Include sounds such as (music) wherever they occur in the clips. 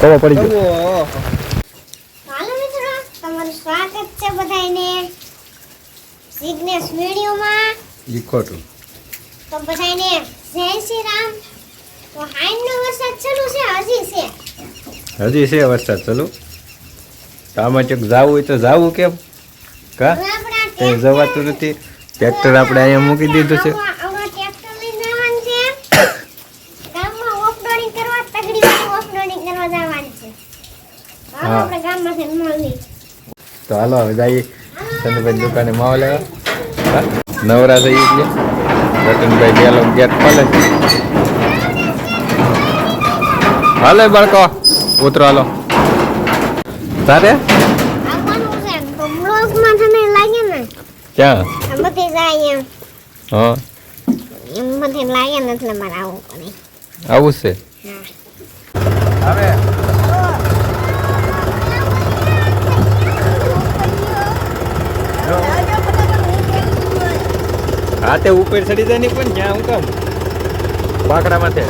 કવો પડી ગયો. હાલો મિત્રો તમારું સ્વાગત છે બધાને સિગ્નેસ વિડિયોમાં. ઈ તો. બધાને જય શ્રી રામ. તો હાઈનો વરસાદ ચાલુ છે હજી છે? હજી છે વરસાદ ચાલુ. આમાં ચોક જાવું હોય તો જાવું કેમ? કા? તે જવાતું નથી. ટ્રેક્ટર આપણે અહીંયા મૂકી દીધું છે આવા- આવા ટ્રેક્ટર લઈને જવાનું છે ગામમાં ઓફરોડિંગ કરવા તગડી વાળી ઓફરોડિંગ કરવા જવાનું છે હાલો હા. આપણે ગામમાંથી મળવી તો હાલો હવે જઈએ ચંદુભાઈ દુકાને માવો લેવા. નવરા થઈ એટલે. રતનભાઈ ગેલો ગેટ ખોલે. હાલે બાળકો ઉતરો હાલો. તારે? ક્યાં? હા. આવું છે હવે હા તે ઉપર ચડી જાય ને પણ જ્યાં હું કામ? બાકડા માથે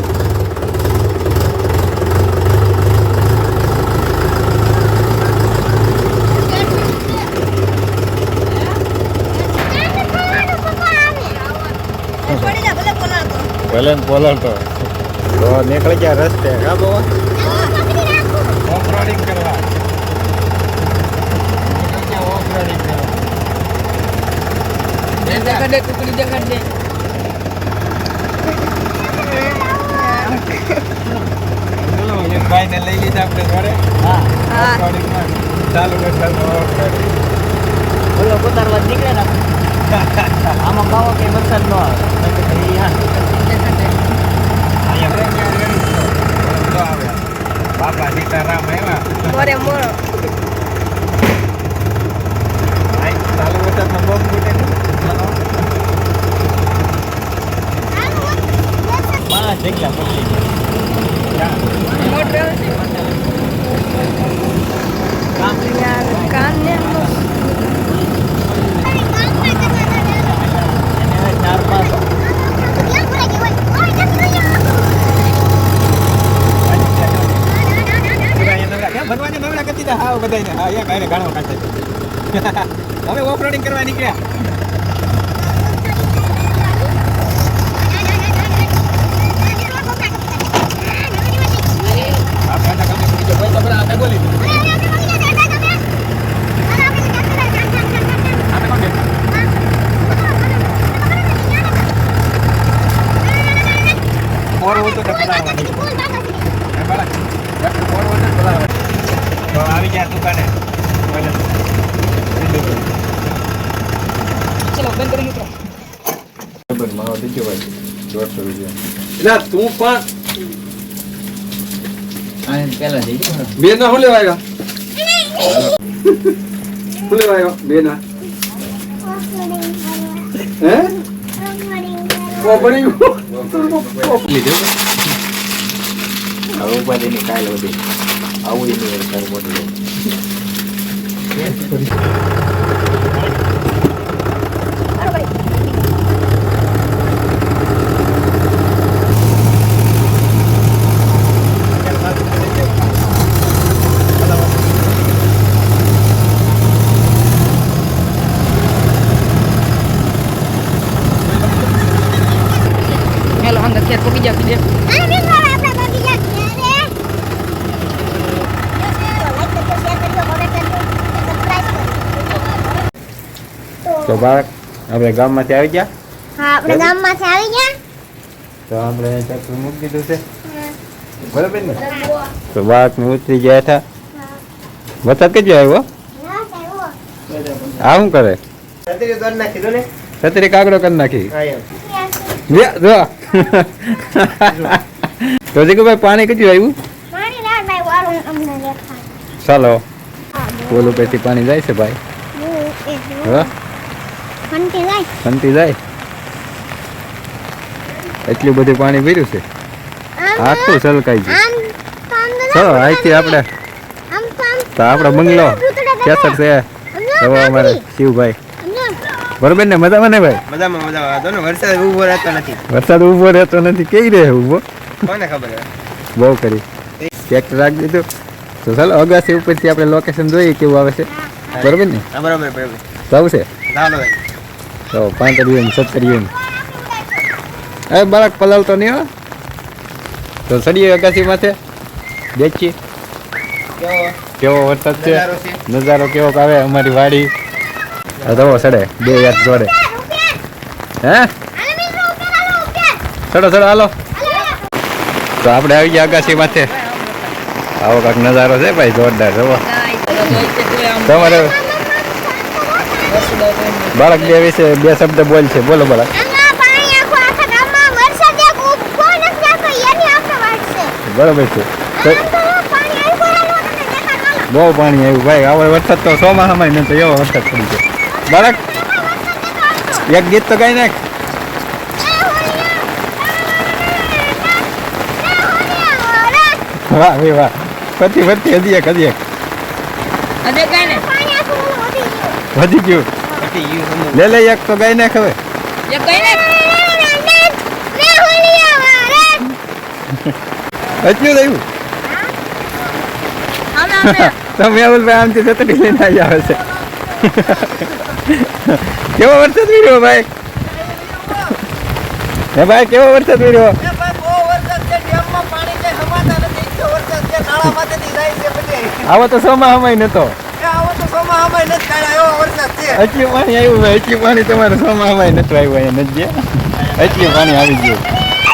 ભલે ને તો નીકળી ગયા રસ્તે. હા બાબા ઓફરોડિંગ કરવા. ઓફરોડિંગ કરવા. ચલો, એક ભાઈને લઈ લીધા આપણે ઘરે. ઓફરોડિંગમાં. ચાલુ વરસાદ ઓફરોડિંગ. બોલો કોતારવા નીકળે ને આમાં પાવો કે વરસાદ ન આવે નકર તો ઈ હા અહીંયા પ્રેમ કેવું રેડી છે. તો આવ્યા. બાપા સીતારામ આવ્યા મોરે મોરો ભાઈ, ચાલુ વરસાદમાં બોમ્બ ફૂટે ને. પાંચ જગ્યા પકડી મોટો કામ યાર કાન ને એને હવે ચાર પાંચ પૂરા અહીંયા નવરા. કેમ ભગવાને નવરા કરી દીધા? હાવ બધાયને. હા, યા કાંઈને ગાળો કાઢે. (laughs) હવે ઓફરોડિંગ કરવા નીકળ્યા આ પાછા ગમે બીજો કોઈ તો પેલા આપણે બોલી દો. આપણે કોણ કહેતા? મોરું હતું તો પલાળવાની. હે બાળક? આપણે મોરું હતું તો પલાળવાની. તો આવી ગયા દુકાને બોલે. ચલો બંધ કરી મિત્રો ખબર મારો દીકરો ભાઈ દોઢસો રૂપિયા એટલે તું પણ બે ના. શું લેવાય શું લેવા આવ્યા બે ના હે કોપડી લીધું? હવે કાલ બધી આવું એની મોટું હેલો અંદર ખેર પકી જા કીધે તો બાળક આપણે ગામમાંથી આવી ગયા? હા આપણે ગામમાંથી આવી ગયા? તો આપણે ચક્કર મૂકી દીધું છે. બરાબર ને? તો બાળકને ઉતરી ગયા હતા. વરસાદ કેટલો આવ્યો? આ શું કરે? છત્રી કાગડો કરી નાખી. જો. તો જીગુભાઈ પાણી કેટલું આવ્યું? ચાલો. બોલું. પછી પાણી જાય છે ભાઈ. હા? ઘંટી જાય. શાંતિ જાય. એટલું બધું પાણી ભર્યું છે? છલકાઈ ગયું. આમ તો તો ચલો અહીંથી આપણે તો આપણો બંગલો કેસર છે. હવે અમારે શિવભાઈ. બરોબર ને? મજામાં ને ભાઈ? મજામાં મજામાં. વાંધો ને વરસાદ ઊભો રહેતો નથી. વરસાદ ઊભો રહેતો નથી. કઈ રહે ઊભો? કોને ખબર બહુ કરી. ટ્રેક્ટર રાખી દીધું. તો ચાલો અગાસી ઉપરથી આપણે લોકેશન જોઈએ કેવું આવે છે. બરોબર ને? બરોબર બરોબર. જવું છે ચાલો ભાઈ તો પાંતરિયું ને સત્તરિયું એ બાળક પલાળતો નહીં હો. તો સડીએ અગાસી માથે. દેખીએ કેવો કેવો વરસાદ છે? નજારો છે? નજારો કેવો આવે અમારી વાડી? આ જવો સડે બે યાદ જોડે. હે? ચડો ચડો હાલો. તો આપણે આવી ગયા અગાસી માથે. આવો કાંક નજારો છે ભાઈ જોરદાર જવો. તમારે બાળક બે વિશે બે શબ્દ બોલ છે બોલો બાળક. બરોબર છે. બહુ પાણી આવ્યું ભાઈ આવો વરસાદ તો ચોમાસામાં નહીં તો એવો વરસાદ પડી છે. બાળક એક ગીત તો ગાઈ નાખ. વાહ ભાઈ વાહ. ફરતી ફરતી હજી એક હજી એક અજે કઈ ને પાણી આખું વધી ગયું. લે લે એક તો ગાય નાખ હવે. એટલું થયું તો મેહુલભાઈ આમથી છત્રી લઈને આવી આવે છે. કેવો વરસાદ વીર્યો ભાઈ? હે ભાઈ કેવો વરસાદ વીર્યો? આવો તો સોમાહામાં નતો. એટલી પાણી આવ્યું ભાઈ એટલી પાણી તમારે સોમાહામાં નથી આવ્યું અહીંયા નથી પાણી આવી ગયું.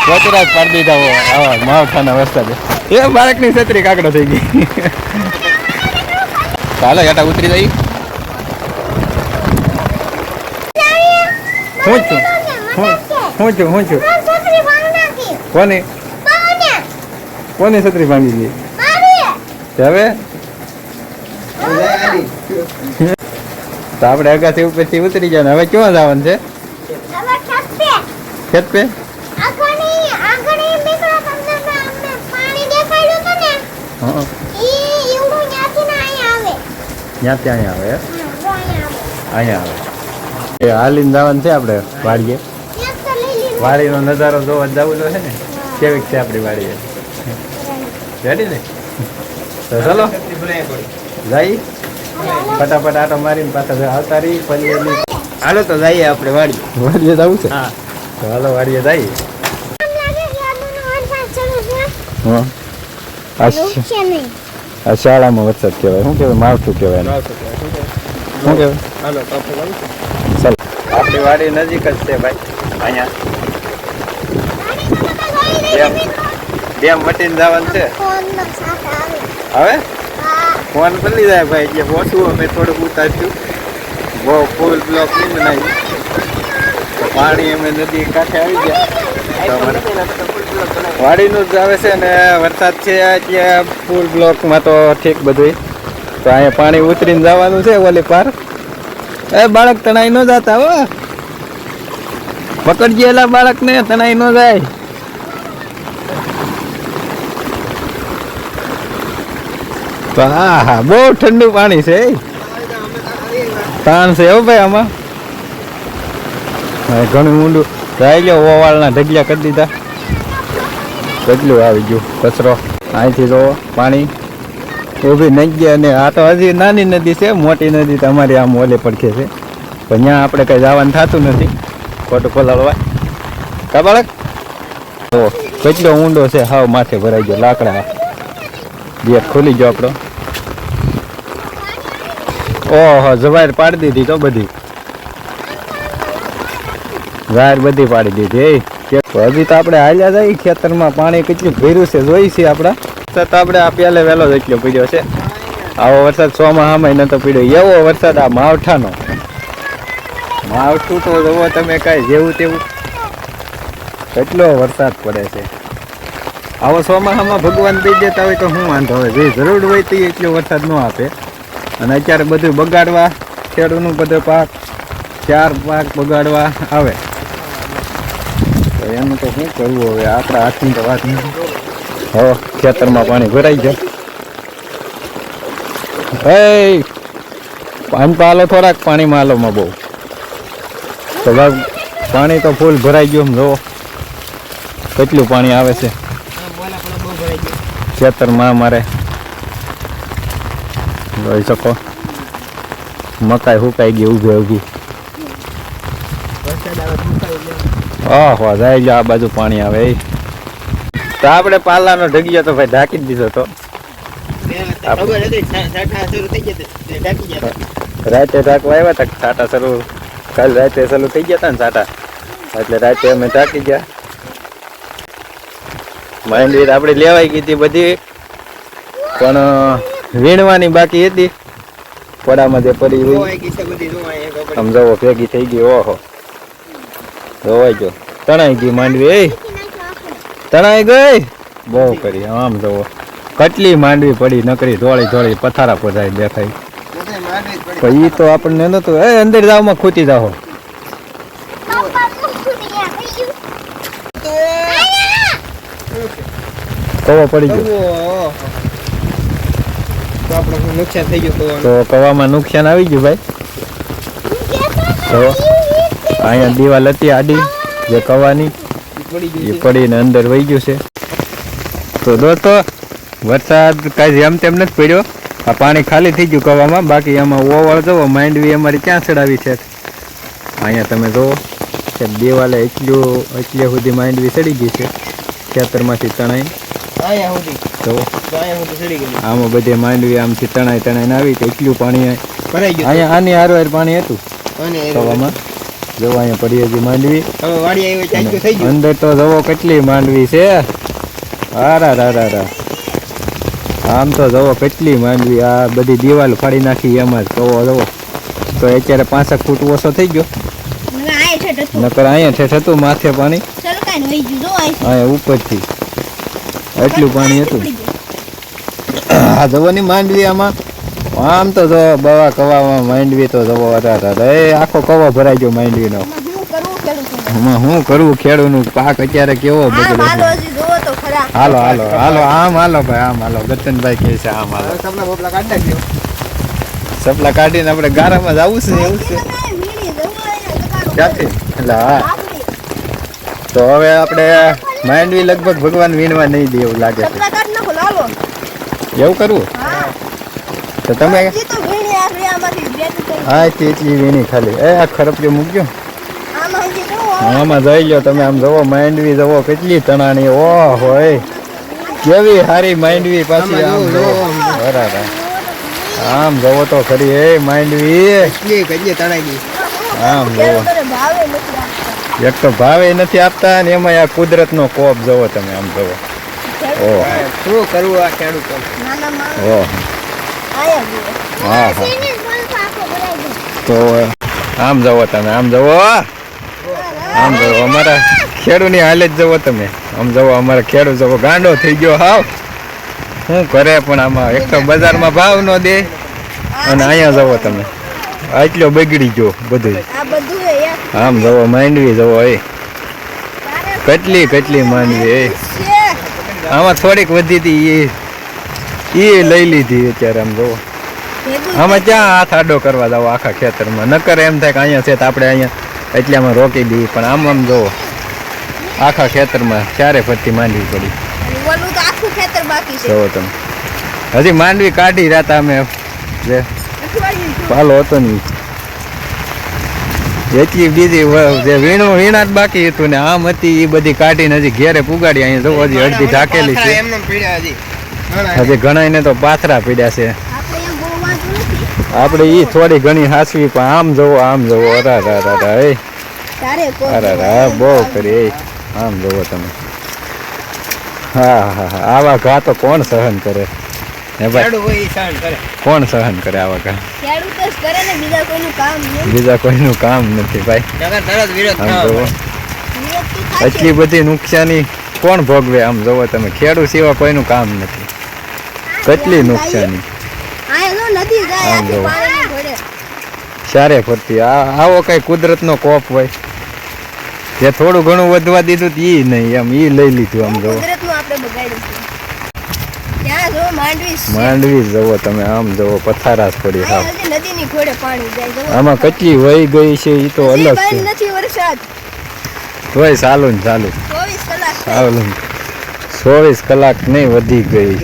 વચરાજ પાડી દીધા હોય આવા માવઠાના વરસાદે. એ બાળકની છત્રી કાકડો થઈ ગઈ. ચાલો યાટા ઉતરી જઈ હું છું? હું છું હું છું. કોની? કોની છત્રી ભાંગી ગઈ. હવે? તો આપણે અગાસી ઉપરથી ઉતરી જવાનું. હવે ક્યાં જવાનું છે? ખેત પે ત્યાંથી અહીંયા આવે. અહીંયા આવે એ હાલીને જવાનું છે આપણે વાડીએ? વાડીનો નજારો જોવા જવું છે ને કેવીક છે આપણી વાડીએ? રેડી ને? તો ચલો. જઈ ફટાફટ આટો મારીને પાછા આવતા રહી પલ્લીની હાલો તો જઈએ આપણે વાડીએ. વાડીએ જવું છે? હા. તો હાલો વાડીએ જઈએ. આમ લાગે કે આજનો વરસાદ શરૂ છે હા શાળામાં વરસાદ કહેવાય. શું કહેવાય? માવઠું કહેવાય શું કહેવાય? હાલો. ચાલ. આપણી વાડી નજીક જ છે ભાઈ અહીંયા. ડેમ ડેમ વટીને જવાનું છે. હવે? ફોન બદલી લીધા ભાઈ, જે ઓછું અમે થોડુંક ઉતાર્યું. બહુ ફૂલ બ્લોક નહીં બનાવ્યું પાણી અમે નદી કાંઠે આવી ગયા. વાડીનું જ આવે છે ને, વરસાદ છે ત્યાં ફૂલ બ્લોકમાં તો ઠીક બધું તો અહીંયા પાણી ઉતરીને જવાનું છે ઓલી પાર. એ બાળક તણાઈ ન જતા હો. પકડજે એલા બાળકને, તણાઈ ન જાય. તો હા હા બહુ ઠંડુ પાણી છે. તાણ છે એવું ભાઈ આમાં. ઘણું ઊંડું. રહી ગયો ઓવાળના ઢગલિયા કરી દીધા. કેટલું આવી ગયું, કચરો. અહીંથી જો પાણી ઊભી નદી અને આ તો હજી નાની નદી છે, મોટી નદી તમારી આમ ઓલે પડખે છે. પણ ત્યાં આપણે કંઈ જવાનું થતું નથી, ખોટું ખોલાડવા કા બાળક? તો કેટલો ઊંડો છે, હાવ માથે ભરાઈ ગયો લાકડા ગેટ ખોલી ગયો આપણો. ઓહો જવાયર પાડી દીધી તો બધી. વાયર બધી પાડી દીધી એ તો હજી તો આપણે હાલ્યા જાય ખેતરમાં. પાણી કેટલું ભર્યું છે, જોઈ છે આપણા? તો તો આપણે આ પહેલે વહેલો એટલો પીડ્યો છે. આવો વરસાદ ચોમાસામાં નતો પીડ્યો. એવો વરસાદ આ માવઠાનો. માવઠું તો જુઓ તમે કાંઈ જેવું તેવું. કેટલો વરસાદ પડે છે. આવો ચોમાસામાં ભગવાન દઈ દેતા હોય તો હું વાંધો હોય જે જરૂર હોય તે એટલો વરસાદ ન આપે. અને અત્યારે બધું બગાડવા, ખેડૂતનું બધો પાક, ચાર પાક બગાડવા આવે. તો એનું તો શું કરવું હવે? આપણા હાથની તો વાત નથી. હો, ખેતરમાં પાણી ભરાઈ જાય એ પાણી પાલો થોડાક પાણીમાં હાલોમાં બહુ. તો પાણી તો ફૂલ ભરાઈ ગયું જો. કેટલું પાણી આવે છે? પણ ખેતરમાં મારે જોઈ શકો. મકાઈ હુકાઈ ગઈ, ઊભી ઊભી. ગયો ઓહો જાય જો આ બાજુ પાણી આવે તો આપણે પાલાનો ઢગીયો તો ભાઈ ઢાંકી દીધો તો. ગયા ગયા. રાતે ઢાંકવા આવ્યા હતા છાટા શરૂ. કાલ રાતે શરૂ થઈ ગયા હતા ને છાટા એટલે રાતે અમે ઢાંકી ગયા. માંડવી આપણે લેવાઈ ગઈ હતી બધી. પણ વીણવાની બાકી હતી. પડામાં જે પડી હોય. ધોવાઈ ગઈ છે બધી ધોવાઈ એક ઉપર. આમ જવો ભેગી થઈ ગઈ ઓહો. રોવાઈ ગયો તણાઈ ગઈ માંડવી એ તણાઈ ગઈ? બહુ કરી આમ જવો. કટલી માંડવી પડી નકરી ધોળી ધોળી પથારા પધાઈ દેખાય. પણ ઈ તો આપણને નતું એ અંદર જાવમાં ખૂટી જાઓ તો કવો પડી ગયો. તો આપણે નુકસાન થઈ ગયું તો કવામાં નુકસાન આવી ગયું ભાઈ. તો અહીંયા દિવાલ હતી આડી જે કવાની એ પડીને અંદર વહી ગયું છે. તો દોસ્તો વરસાદ કાંઈ જેમ તેમ નથી પડ્યો. આ પાણી ખાલી થઈ ગયું કવામાં. બાકી એમાં ઓવળ જવો માંડવી અમારી ક્યાં ચડાવી છે? અહીંયા તમે જુઓ કે દિવાલે એટલું એટલે સુધી માંડવી ચડી ગઈ છે. ખેતરમાંથી તણાઈ. તો આમાં બધે માંડવી આમથી તણાઈ તણાઈને આવી તો એટલું પાણી અહીં- ભરાઈ ગયું. અહીંયા આની હારો પાણી હતું. કવામાં જો અહીંયા પડી હજી માંડવી. હવે વાડી આવી ચાંચું થઈ ગયું. અંદર તો જવો કેટલી માંડવી છે. આરા રા રા રા આમ તો જવો કેટલી માંડવી. આ બધી દિવાલ ફાડી નાખી એમાં જ. જવો જવો. તો અત્યારે પાંસઠ ફૂટ ઓછો થઈ ગયો. નકર અહીંયા ઠેઠ હતું માથે પાણી. અહીંયા ઉપરથી. એટલું પાણી હતું. આ જવો ની માંડવી આમાં આમ તો જો બવા કવામાં માંડવી તો જવો રા એ આખો કવો ભરાઈ ગયો માંડવીનો. આમાં શું કરવું ખેડૂતોને? પાક અત્યારે કેવો બગડે હાલો હજી જોવો તો ખરા. હાલો હાલો હાલો આમ હાલો ભાઈ આમ હાલો. ગતનભાઈ કહે છે આમ હાલો. સપલા કાઢીને આપણે ગારામાં જવું છે એવું છે? ક્યાંથી? એટલે હા. તો હવે આપણે માંડવી લગભગ ભગવાન વીણવા નહીં દે એવું લાગે છે. એવું કરવું? તો તમે. હા એટલી વીણી ખાલી. એ આ ખરપજો મૂકજો. આમાં જઈ લો તમે આમ જવો માંડવી જવો કેટલી તણાણી. ઓ હોય. કેવી સારી માંડવી પાછી આમ જવો. બરાબર. આમ જવો તો ખરી. એ માંડવી. કેટલી કજે તણાઈ આમ જવો એક તો ભાવે નથી આપતા ને એમાં આ કુદરતનો કોપ જવો તમે આમ જવો. ઓહ. શું કરવું આ ખેડૂતો ઓહ. હા હા. તો આમ જવો તમે આમ જવો આમ જવો. અમારા ખેડૂની હાલે જ જવો તમે. આમ જવો અમારા ખેડૂત જવો. ગાંડો થઈ ગયો હાવ. શું કરે પણ આમાં? એક તો બજારમાં ભાવ ન દે. અને અહીંયા જવો તમે. આટલો બગડી ગયો બધું આમ જવો માંડવી જવો એ. કેટલી કેટલી માંડવી એ. આમાં થોડીક વધી હતી એ એ લઈ લીધી અત્યારે આમ જોવો આમાં ક્યાં હાથ આડો કરવા જાવ આખા ખેતરમાં? નકર એમ થાય કે અહીંયા છે તો આપણે અહીંયા એટલામાં રોકી દઈએ. પણ આમ આમ જવો આખા ખેતરમાં ચારે ફરતી માંડવી પડી? જોવો તમે. હજી માંડવી કાઢી રહ્યા અમે. જે પાલો હતો ને ઈ. એટલી બીજી જે વીણું વીણા જ બાકી હતું ને આમ હતી એ બધી કાઢીને હજી ઘેરે પુગાડી અહીંયા જોવો હજી અડધી ઢાકેલી છે. હજી. ઘણા ને તો પાથરા પીડ્યા છે. આપણે એમ બહુ વાંધો નથી. આપણે ઈ થોડી ઘણી હાસવી પણ આમ જોવો આમ જોવો. અરા રા રા રા એ. અરા અરે રા બહુ કરી આમ જોવો તમે. હા હા હા. આવા ઘા તો કોણ સહન કરે? હે ભાઈ? ખેડૂત હોય ઈ સહન કરે. કોણ સહન કરે આવા ઘા ખેડૂત જ કરે ને બીજા કોઈનું કામ બીજા કોઈનું કામ નથી ભાઈ. એટલી બધી નુકસાની કોણ ભોગવે આમ જોવો તમે? ખેડૂત સિવાય કોઈનું કામ નથી. કેટલી નુકસાની? આ જો નદી જાય આમ જોવો. ચારે ફરતી. આ આવો કઈ કુદરતનો કોપ હોય. જે થોડું ઘણું વધવા દીધું એ ઈ નહીં એમ એ લઈ લીધું આમ જોવો કુદરતનું આપણે બગાડ્યું છે ત્યાં જો માંડવી જવો તમે આમ જવો પથારા થોડી પડી હાવ નદીની ઘોડે પાણી જાય આમાં કેટલી વહી ગઈ છે એ તો અલગ છે. નથી વરસાદ. તોય ચાલુ ને ચાલુ. ચોવીસ કલાક થઈ. ચાલુ ને. ચોવીસ કલાક નહીં વધી ગઈ.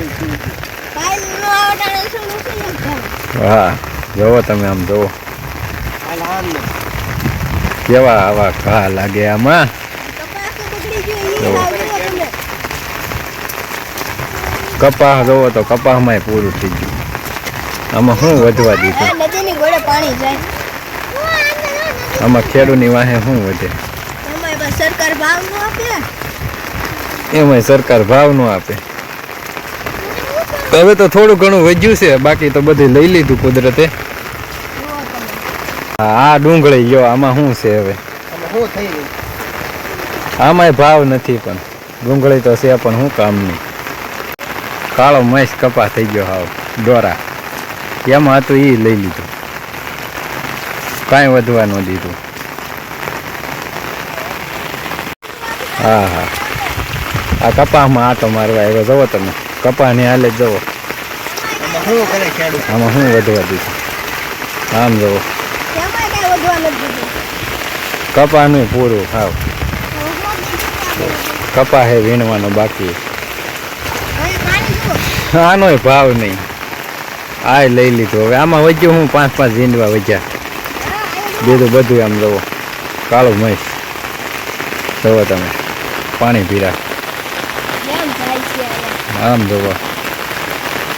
હા જવો તમે આમ જવો. કેવા આવા ઘા લાગે આમાં? કપાસ જોવો તો કપાસમાં પૂરું થઈ ગયું. આમાં શું વધવા દીધું? પાણી જાય. આમાં ખેડૂતની વાહે શું વધે? એમાંય સરકાર ભાવ નો આપે. એમાં સરકાર ભાવ નો આપે. હવે તો થોડું ઘણું વધ્યું છે બાકી તો બધું લઈ લીધું કુદરતે. આ ડુંગળી ગયો આમાં શું છે હવે? આમાંય ભાવ નથી પણ ડુંગળી તો છે પણ શું કામની? કાળો મહેશ કપા થઈ ગયો હાવ, દોરા. એમાં હતું એ લઈ લીધું. કાંઈ વધવા ન દીધું. હા હા. આ કપાસમાં આટો મારવા આવ્યો. જવો તમે કપાસની હાલે જ જવો આમાં શું વધવા દીધું? આમ જવો. કપાસનું પૂરું, હાવ. કપા હે વીણવાનો બાકી. આનોય ભાવ નહીં. આ લઈ લીધું. હવે આમાં વધ્યું હું પાંચ પાંચ એ જુઓ. બીજું બધું આમ જવો. કાળો મહેશ. જવો તમે. પાણી પીરા. આમ? જવો.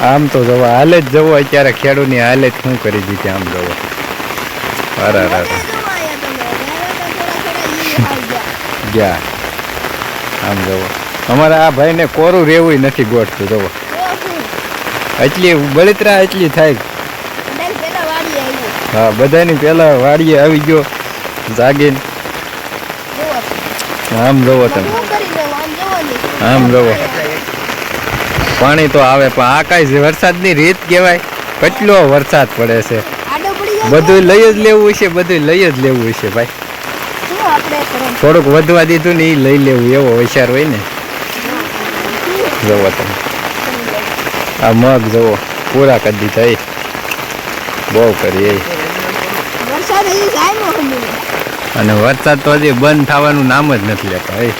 આમ તો જવો. હાલે જ જવો. અત્યારે ખેડૂતની હાલે જ શું કરી દીધી આમ જવો. અરે અરે ગયા. આમ જવો. અમારા આ ભાઈને કોરું રહેવું નથી ગોઠતું. જવો? એટલી બળતરા એટલી થાય. હા બધાની પહેલા વાડીએ આવી ગયો. જાગીને. આમ જવો તમે. આમ જુઓ. પાણી તો આવે પણ આ કાંઈ વરસાદની રીત કહેવાય કેટલો વરસાદ પડે છે. બધું લઈ જ લેવું છે બધું લઈ જ લેવું છે ભાઈ? થોડુંક વધવા દીધું ને એ લઈ લેવું એવો હોશિયાર હોય ને. જવો તમે. આ મગ જવો પૂરા કરી દીધા એ. બહુ કરી એ. વરસાદ હજી જામ્યો હમણાં. અને વરસાદ તો હજી બંધ થવાનું નામ જ નથી લેતા એ.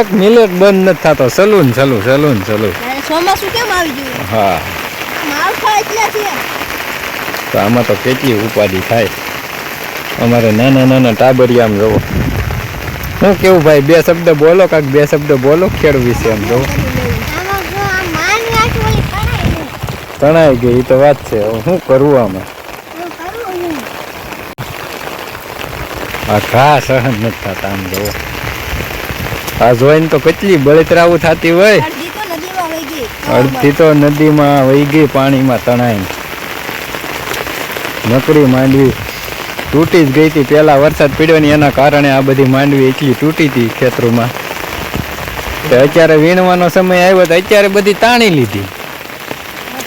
એક મિનિટ બંધ નથી થતો સલૂન સલૂન સલૂન સલૂન. ચોમાસું કેમ આવી ગયું? હા. તો આમાં તો કેટલી ઉપાધિ થાય. અમારે નાના નાના ટાબરિયામ જવો. શું કેવું ભાઈ બે શબ્દ બોલો કાંક બે શબ્દ બોલો ખેડ વિશે આમ જવો આમાં જો આ માનવી આટલી ઓલી કઢાઈ છે. તણાઈ ગઈ એ તો વાત છે. શું કરવું આમાં? આ ઘા સહન નથી થતા, આમ જોવો. આ જોઈને તો કેટલી બળતરાવું થતી હોય. અડધી તો નદીમાં વહી ગઈ, પાણીમાં તણાઈ નકરી માંડવી તૂટી જ ગઈ હતી. પહેલાં વરસાદ પડ્યો ને એના કારણે આ બધી માંડવી એટલી તૂટી હતી ખેતરોમાં. અત્યારે વીણવાનો સમય આવ્યો તો અત્યારે બધી તાણી લીધી.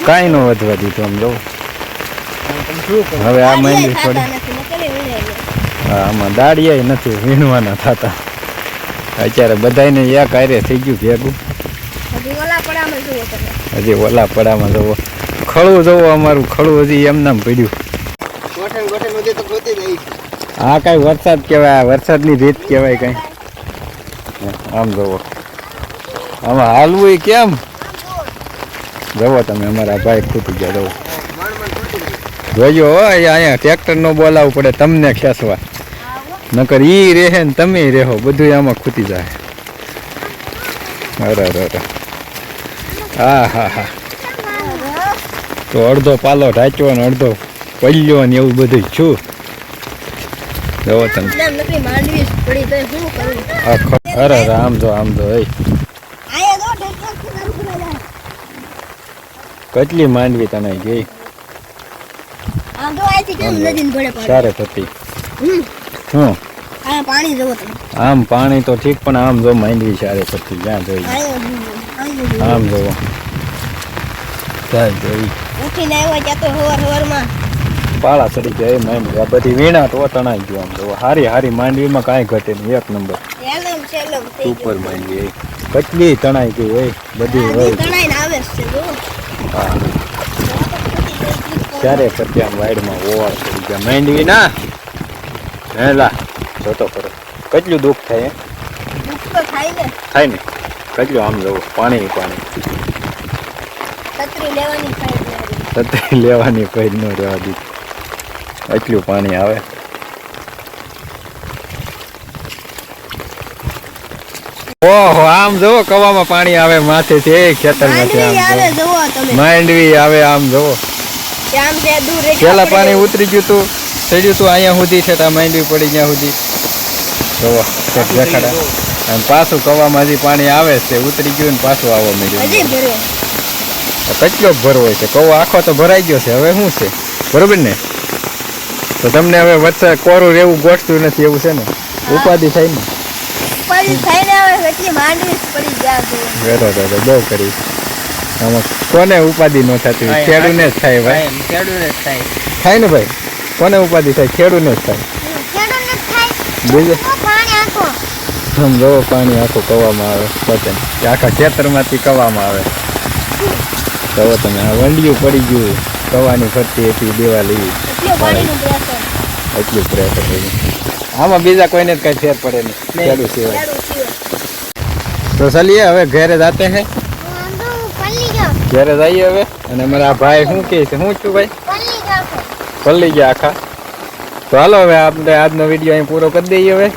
કાંઈ ન વધવા દીધું આમ જો. તમે શું કરો હવે આ મંદિર થોડી હા આમાં દાડિયાય નથી વીણવાના થતા. અત્યારે બધાયને એક હારે થઈ ગયું ભેગું. હજી ઓલા પડામાં જુઓ તમે. હજી ઓલા પડામાં જવો ખળું જવો અમારું ખળું હજી એમનામ પડ્યું. હા કાંઈ વરસાદ કહેવાય આ વરસાદની રીત કહેવાય કાંઈ. આમ જવો આમાં હાલવું કેમ? જવો તમે અમારા ભાઈ ખૂટી ગયા જવો. જોજો હો અહીંયા અહીંયા ટ્રેક્ટર નો બોલાવવું પડે તમને ખેંચવા. નકર ઈ રહે ને તમે રહો બધું આમાં ખૂટી જાય. અરે અરે હા હા હા. તો અડધો પાલો ઢાંચ્યો ને અડધો પલ્યો ને એવું બધું છું. જવો તમે. અરે અરે આમ જો આમ જો એ આયા જો ટ્રેક્ટરથી નરું જાય કેટલી માંડવી તને ગઈ. સારે થતી હું? આમ પાણી તો ઠીક પણ આમ જો માંડવી સારે થતી જ્યાં જોઈ. આમ જોવો. ત્યાં જોઈ પાળા ચડી જાય એ માંડવી આ બધી વીણા તો તણાઈ ગયો આમ જોવો. હારી હારી માંડવીમાં કાંઈ ઘટે નહીં એક નંબર. સુપર માંડવી. કેટલી તણાઈ ગઈ હોય બધી હોય. હા ત્યારે પછી આમ વાઈડમાં ઓવા પડી ગયા? મેંડવી ના? હેલા જોતો કરો કેટલું દુઃખ થાય? થાય ને. કેટલું આમ જવું? પાણી પાણી. છત્રી લેવાની કઈ ન રહેવા દીધી એટલું પાણી આવે. ઓહો આમ જોવો કવામાં પાણી આવે માથેથી છે ખેતરમાંથી આમ જુઓ. માંડવી આવે આમ જોવો પેલા પાણી ઉતરી ગયું તું ચડ્યું તું અહીંયા સુધી છે ત્યાં માંડવી પડી ત્યાં સુધી. જોવો દેખાડા. અને પાછું કવામાં હજી પાણી આવે છે ઉતરી ગયું ને પાછું આવવા મળ્યું કેટલો ભરવો છે? કવો આખો તો ભરાઈ ગયો છે હવે શું છે? બરોબર ને? તો તમને હવે વચ્ચે કોરું રહેવું ગોઠતું નથી એવું છે ને? ઉપાધિ થાય ને? પછી થઈને આવે એટલી માંડવી પડી ગયા છે. વેરો તો બહુ કરી. આમાં કોને ઉપાધિ ન થતી? ખેડૂને જ થાય ભાઈ. જ થાય. થાય ને ભાઈ? કોને ઉપાધિ થાય? ખેડૂને જ થાય. જ થાય. બીજું? પાણી આખો. પાણી આખું કવામાં આવે વચન કે આખા ખેતરમાંથી કવામાં આવે. તો તમે આ વંડિયું પડી ગયું. કવાની ફરતી હતી દિવાલ ઈ એટલું પ્રેશર એટલું પ્રેશર થઈ ગયું આમાં બીજા કોઈને કઈ ફેર પડે નહીં. ખેડૂત સિવાય. તો ચાલીએ હવે ઘરે જાતે હે? ઘરે જઈએ હવે. અને મારા ભાઈ શું કે છે? શું છું ભાઈ? પલ્લી ગયા આખા. તો હાલો હવે આપણે આજનો વીડિયો અહીં પૂરો કરી દઈએ હવે.